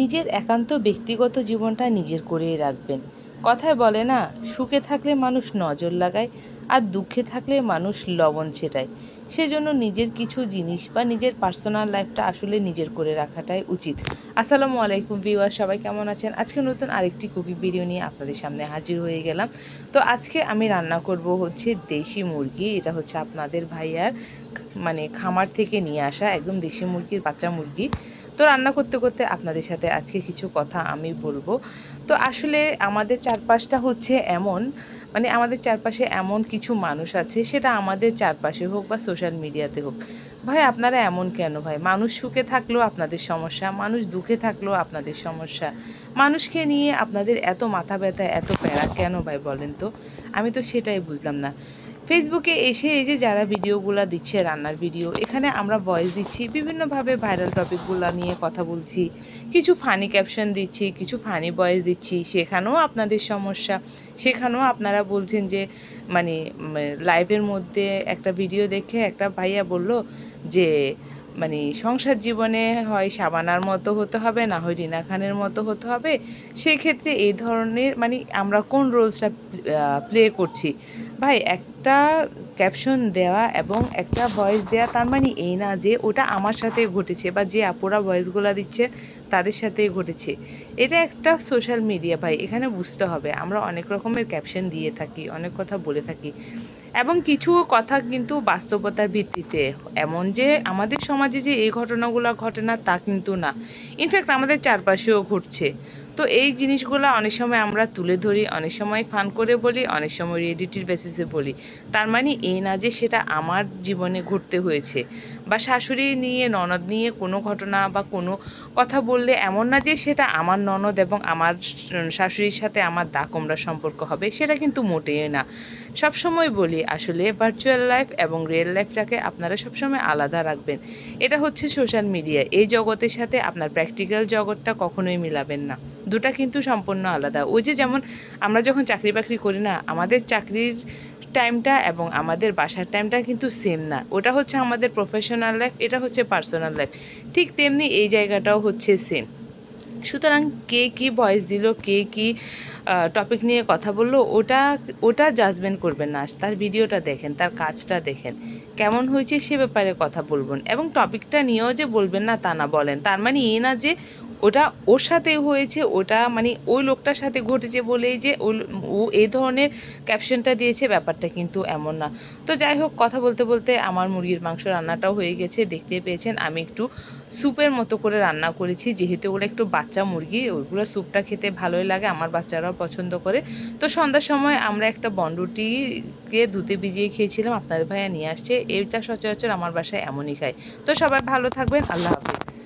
নিজের একান্ত ব্যক্তিগত জীবনটা নিজের করেই রাখবেন। কথায় বলে না, সুখে থাকলে মানুষ নজর লাগায় আর দুঃখে থাকলে মানুষ লবণ ছেটায়। সেজন্য নিজের কিছু জিনিস বা নিজের পার্সোনাল লাইফটা আসলে নিজের করে রাখাটাই উচিত। আসসালামু আলাইকুম ভিউয়ার সবাই কেমন আছেন? আজকে নতুন আরেকটি কুকিং ভিডিও নিয়ে আপনাদের সামনে হাজির হয়ে গেলাম। তো আজকে আমি রান্না করব হচ্ছে দেশি মুরগি। এটা হচ্ছে আপনাদের ভাইয়ার মানে খামার থেকে নিয়ে আসা একদম দেশি মুরগির বাচ্চা মুরগি। তো রান্না করতে করতে আপনাদের সাথে আজকে কিছু কথা আমি বলব। তো আসলে আমাদের চারপাশটা হচ্ছে এমন মানে আমাদের চারপাশে এমন কিছু মানুষ আছে, সেটা আমাদের চারপাশে হোক বা সোশ্যাল মিডিয়াতে হোক। ভাই, আপনারা এমন কেন ভাই? মানুষ সুখে থাকলেও আপনাদের সমস্যা, মানুষ দুঃখে থাকলেও আপনাদের সমস্যা। মানুষকে নিয়ে আপনাদের এত মাথা ব্যথা, এত প্যারা কেন ভাই বলেন তো? আমি তো সেটাই বুঝলাম না। ফেসবুকে এসে এই যে যারা ভিডিওগুলো দিচ্ছে, রান্নার ভিডিও, এখানে আমরা ভয়েস দিচ্ছি, বিভিন্নভাবে ভাইরাল টপিকগুলো নিয়ে কথা বলছি, কিছু ফানি ক্যাপশন দিচ্ছি, কিছু ফানি ভয়েস দিচ্ছি, সেখানেও আপনাদের সমস্যা, সেখানেও আপনারা বলছেন যে মানে লাইভের মধ্যে একটা ভিডিও দেখে একটা ভাইয়া বলল যে মানে সংসার জীবনে হয় সাবানার মতো হতে হবে, না হয় রিনা খানের মতো হতে হবে, সেক্ষেত্রে এই ধরনের মানে আমরা কোন রোলসটা প্লে করছি? ভাই, একটা ক্যাপশন দেওয়া এবং একটা ভয়েস দেওয়া, তার মানে এই না যে ওটা আমার সাথে ঘটেছে বা যে আপোরা ভয়েসগুলো দিচ্ছে, তাদের সাথে ঘটেছে। এটা একটা সোশ্যাল মিডিয়া ভাই, এখানে বুঝতে হবে। আমরা অনেক রকমের ক্যাপশন দিয়ে থাকি, অনেক কথা বলে থাকি। এবং কিছু কথা কিন্তু বাস্তবতার ভিত্তিতে। এমন যে আমাদের সমাজে যে এই ঘটনাগুলো ঘটে না, তা কিন্তু না। ইনফ্যাক্ট আমাদের চারপাশেও ঘটছে। তো এই জিনিসগুলো অনেক সময় আমরা তুলে ধরি, অনেক সময় ফান করে বলি, অনেক সময় রিয়েডিটির বেসিসে বলি। তার মানে এই না যে সেটা আমার জীবনে ঘটতে হয়েছে। বা শাশুড়ি নিয়ে, ননদ নিয়ে কোনো ঘটনা বা কোনো কথা বললে এমন না যে সেটা আমার ননদ এবং আমার শাশুড়ির সাথে আমার দা কোমরা সম্পর্ক হবে, সেটা কিন্তু মোটেই না। সবসময় বলি আসলে ভার্চুয়াল লাইফ এবং রিয়েল লাইফটাকে আপনারা সবসময় আলাদা রাখবেন। এটা হচ্ছে সোশ্যাল মিডিয়া এই জগতের সাথে আপনার প্র্যাকটিক্যাল জগৎটা কখনোই মিলাবেন না। দুটা কিন্তু সম্পূর্ণ আলাদা। ওই যে যেমন আমরা যখন চাকরি বাকরি করি না, আমাদের চাকরির টাইমটা এবং আমাদের বাসার টাইমটা কিন্তু সেম না। ওটা হচ্ছে আমাদের প্রফেশনাল লাইফ এটা হচ্ছে পার্সোনাল লাইফ ঠিক তেমনি এই জায়গাটাও হচ্ছে সেম সুতরাং কে কি ভয়েস দিল, কে কি টপিক নিয়ে কথা বলল, ওটা ওটা জাজমেন্ট করবেন না, তার ভিডিওটা দেখেন, তার কাজটা দেখেন, কেমন হয়েছে সে ব্যাপারে কথা বলবেন, এবং টপিকটা নিয়েও যে বলবেন না তা না বলেন, তার মানে এই না যে ওটা ওর সাথে হয়েছে, ওটা মানে ওই লোকটার সাথে ঘটেছে বলেই যে ও এই ধরনের ক্যাপশনটা দিয়েছে, ব্যাপারটা কিন্তু এমন না। তো যাই হোক, কথা বলতে বলতে আমার মুরগির মাংস রান্নাটাও হয়ে গেছে দেখতে পেয়েছেন, আমি একটু স্যুপের মতো করে রান্না করেছি, যেহেতু ওগুলো একটু বাচ্চা মুরগি ওইগুলো স্যুপটা খেতে ভালোই লাগে, আমার বাচ্চারাও পছন্দ করে। তো সন্ধ্যার সময় আমরা একটা বন্ডুটিকে ধুতে ভিজিয়ে খেয়েছিলাম, আপনাদের ভাইয়া নিয়ে আসছে এইটা সচরাচর আমার বাসায় এমনই খায়। তো সবাই ভালো থাকবেন, আল্লাহ হাফিজ।